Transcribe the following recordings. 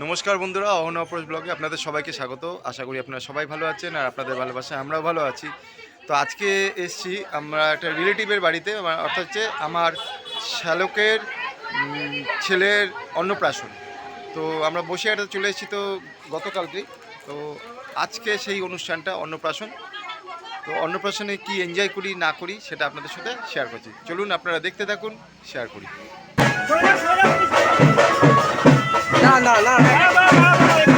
নমস্কার বন্ধুরা, অহন অপরস ব্লগে আপনাদের সবাইকে স্বাগত। আশা করি আপনারা সবাই ভালো আছেন আর আপনাদের ভালোবাসায় আমরাও ভালো আছি। তো আজকে এসছি আমরা একটা রিলেটিভের বাড়িতে অর্থাৎ হচ্ছে আমার শ্যালকের ছেলের অন্নপ্রাশন। তো আমরা বসে একটা চলে এসেছি তো গতকালকে। তো আজকে সেই অনুষ্ঠানটা অন্নপ্রাশন। তো অন্নপ্রাশনে কি এনজয় করি, না করি, সেটা আপনাদের সাথে শেয়ার করছি। চলুন আপনারা দেখতে থাকুন শেয়ার করি। না না না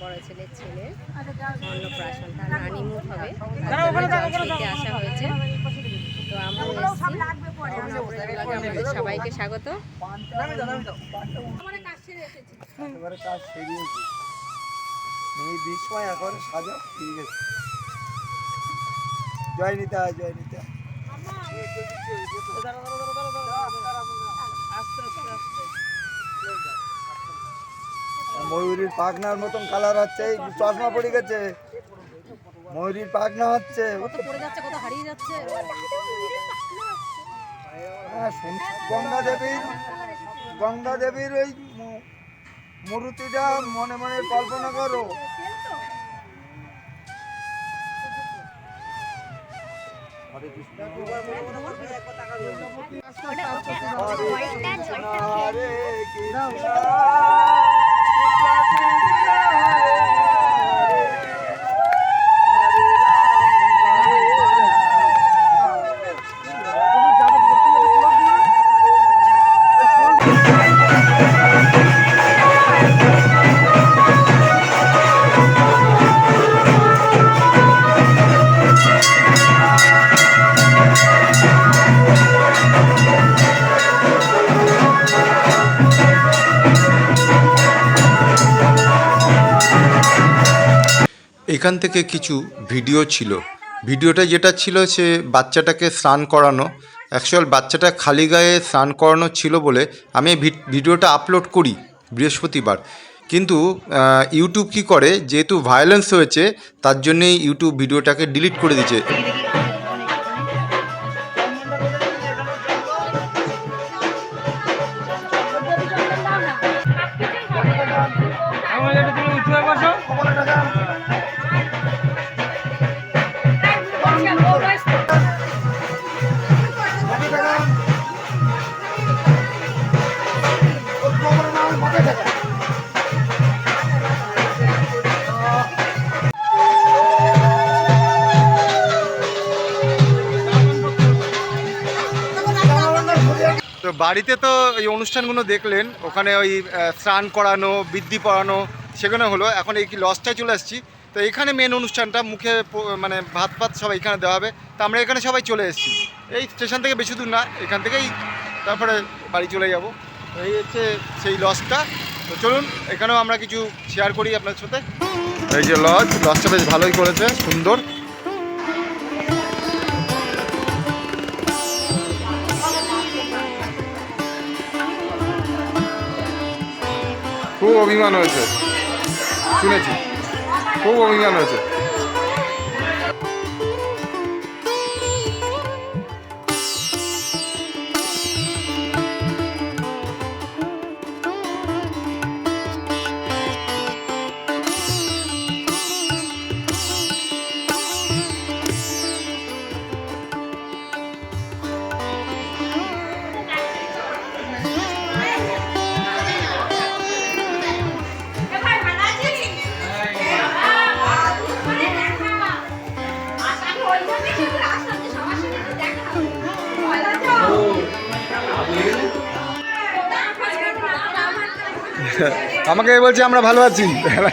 বড় ছেলের ছেলে অন্নপ্রাশন তার হবে। আসা হয়েছে। তো আমরা সবাইকে স্বাগত। বিস্ময় এখন সাজা ঠিক আছে জয় নিতা জয় নিতা। ময়ূরীর পাখনার মতন কালার হচ্ছে এই চশমা পড়ে গেছে। ময়ূরীর পাখনা হচ্ছে। হ্যাঁ, শুন- গঙ্গা দেবীর গঙ্গা দেবীর ওই মূর্তিটা মনে মনে কল্পনা করো। হরে কৃষ্ণ। এখান থেকে কিছু ভিডিও ছিল। ভিডিওটা যেটা ছিল সে বাচ্চাটাকে স্নান করানো। অ্যাকচুয়াল বাচ্চাটা খালি গায়ে স্নান করানো ছিল বলে আমি ভিডিওটা আপলোড করি বৃহস্পতিবার। কিন্তু ইউটিউব কি করে? যেহেতু ভায়োলেন্স হয়েছে, তার জন্যেই ইউটিউব ভিডিওটাকে ডিলিট করে দিয়েছে। বাড়িতে তো এই অনুষ্ঠানগুলো দেখলেন, ওখানে ওই স্নান করানো, বৃদ্ধি পড়ানো, সেখানে হলো, এখন এই কি লসটায় চলে আসছি। তো এখানে মেন অনুষ্ঠানটা, মুখে মানে ভাত ভাত সব এখানে দেওয়া হবে। তো আমরা এখানে সবাই চলে এসেছি। এই স্টেশন থেকে বেশি দূর না, এখান থেকেই তারপরে বাড়ি চলে যাব। এই হচ্ছে সেই লসটা তো চলুন, এখানেও আমরা কিছু শেয়ার করি আপনার সাথে। এই যে লজ লজটা বেশ ভালোই করেছে, সুন্দর। খুব অভিমান হয়েছে। শুনেছি। খুব অভিমান হয়েছে। আমাকে বলছে আমরা ভালো আছি। ভালো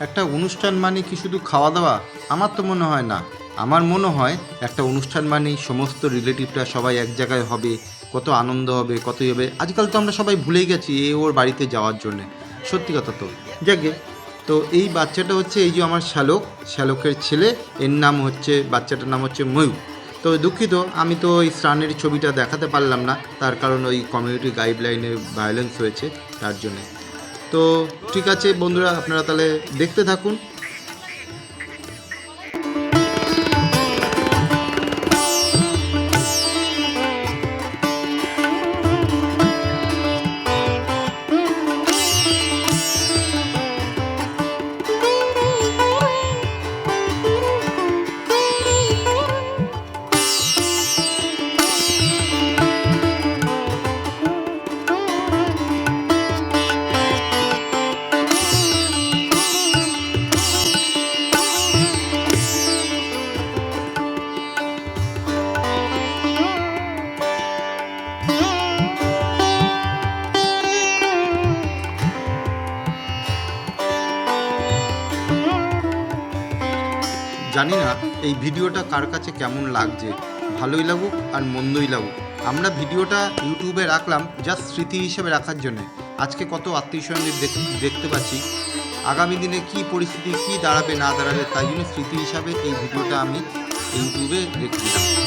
একটা অনুষ্ঠান মানে কি শুধু খাওয়া দাওয়া? আমার তো মনে হয় না। আমার মনে হয় একটা অনুষ্ঠান মানেই সমস্ত রিলেটিভরা সবাই এক জায়গায় হবে কত আনন্দ হবে কতই হবে। আজকাল তো আমরা সবাই ভুলেই গেছি এ ওর বাড়িতে যাওয়ার জন্যে। সত্যি কথা তো। যাকে তো এই বাচ্চাটা হচ্ছে এই যে আমার শ্যালক, শ্যালকের ছেলে, এর নাম হচ্ছে, বাচ্চাটার নাম হচ্ছে ময়ূর। তো দুঃখিত, আমি তো ওই স্নানের ছবিটা দেখাতে পারলাম না, তার কারণ ওই কমিউনিটি গাইডলাইনের ভায়োলেন্স হয়েছে, তার জন্যে। তো ঠিক আছে বন্ধুরা, আপনারা তাহলে দেখতে থাকুন জানি না এই ভিডিওটা কার কাছে কেমন লাগছে। ভালোই লাগুক আর মন্দই লাগুক। আমরা ভিডিওটা ইউটিউবে রাখলাম যা স্মৃতি হিসেবে রাখার জন্য। আজকে কত আত্মীয় স্বজনদের দেখ- দেখতে পাচ্ছি। আগামী দিনে কি পরিস্থিতি, কি দাঁড়াবে, না দাঁড়াবে, তাই জন্য স্মৃতি হিসাবে এই ভিডিওটা আমি ইউটিউবে রেখে দিলাম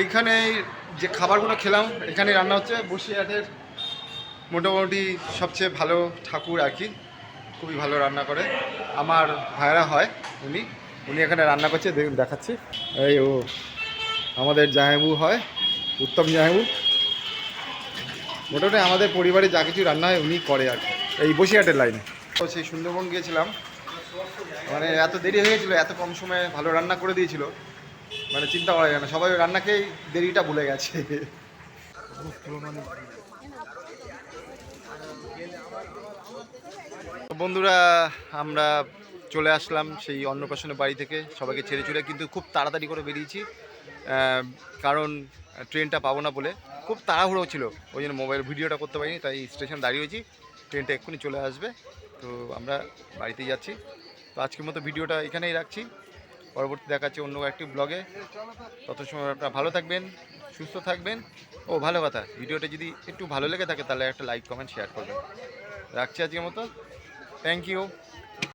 এইখানে যে খাবারগুলো খেলাম, এখানে রান্না হচ্ছে বসিরহাটের মোটামুটি সবচেয়ে ভালো ঠাকুর আর কি। খুবই ভালো রান্না করে। আমার ভাইরা হয় উনি। উনি এখানে রান্না করছে, দেখুন দেখাচ্ছি। এই ও, আমাদের জাহেবু হয়, উত্তম জাহেবু মোটামুটি আমাদের পরিবারে যা কিছু রান্না হয় উনি করে আর কি, এই বসিরহাটের লাইনে। তো সেই সুন্দরবন গিয়েছিলাম। মানে এত দেরি হয়েছিল এত কম সময়ে ভালো রান্না করে দিয়েছিল। মানে চিন্তা করা যায় না, সবাই রান্নাকেই দেরিটা ভুলে গেছে। বন্ধুরা, আমরা চলে আসলাম সেই অন্নপ্রাশনের বাড়ি থেকে, সবাইকে ছেড়ে চলে, কিন্তু খুব তাড়াতাড়ি করে বেরিয়েছি কারণ ট্রেনটা পাবো না বলে। খুব তাড়াহুড়ো ছিল, ওই জন্য মোবাইল ভিডিওটা করতে পারিনি, তাই স্টেশন দাঁড়িয়েছি ট্রেনটা এক্ষুনি চলে আসবে। তো আমরা বাড়িতেই যাচ্ছি। তো আজকের মতো ভিডিওটা এখানেই রাখছি। পরবর্তী দেখাচ্ছে অন্য একটি ব্লগে। তত সময় আপনারা ভালো থাকবেন, সুস্থ থাকবেন ও ভালো কথা। ভিডিওটা যদি একটু ভালো লেগে থাকে তাহলে একটা লাইক কমেন্ট শেয়ার করবেন। রাখছি আজকের মতো। Thank you